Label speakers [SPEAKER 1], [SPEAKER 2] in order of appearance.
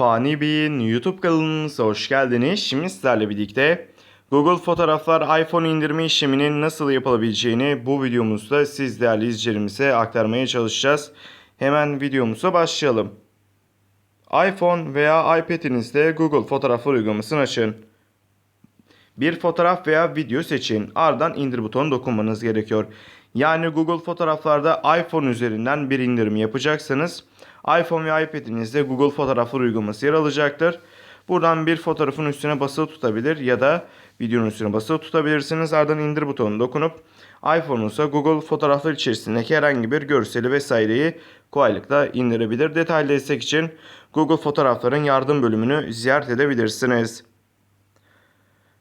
[SPEAKER 1] Fani Bey'in YouTube kanalımıza hoş geldiniz. Şimdi sizlerle birlikte Google Fotoğraflar iPhone indirme işleminin nasıl yapılabileceğini bu videomuzda siz değerli izleyicilerimize aktarmaya çalışacağız. Hemen videomuza başlayalım. iPhone veya iPad'inizde Google Fotoğraflar uygulamasını açın. Bir fotoğraf veya video seçin. Ardından indir butonuna dokunmanız gerekiyor. Yani Google Fotoğraflarda iPhone üzerinden bir indirim yapacaksanız iPhone ve iPad'inizde Google Fotoğraflar uygulaması yer alacaktır. Buradan bir fotoğrafın üstüne basılı tutabilir ya da videonun üstüne basılı tutabilirsiniz. Ardından indir butonuna dokunup iPhone'unuzda Google Fotoğraflar içerisindeki herhangi bir görseli vesaireyi kolaylıkla indirebilir. Detaylı destek için Google Fotoğrafların yardım bölümünü ziyaret edebilirsiniz.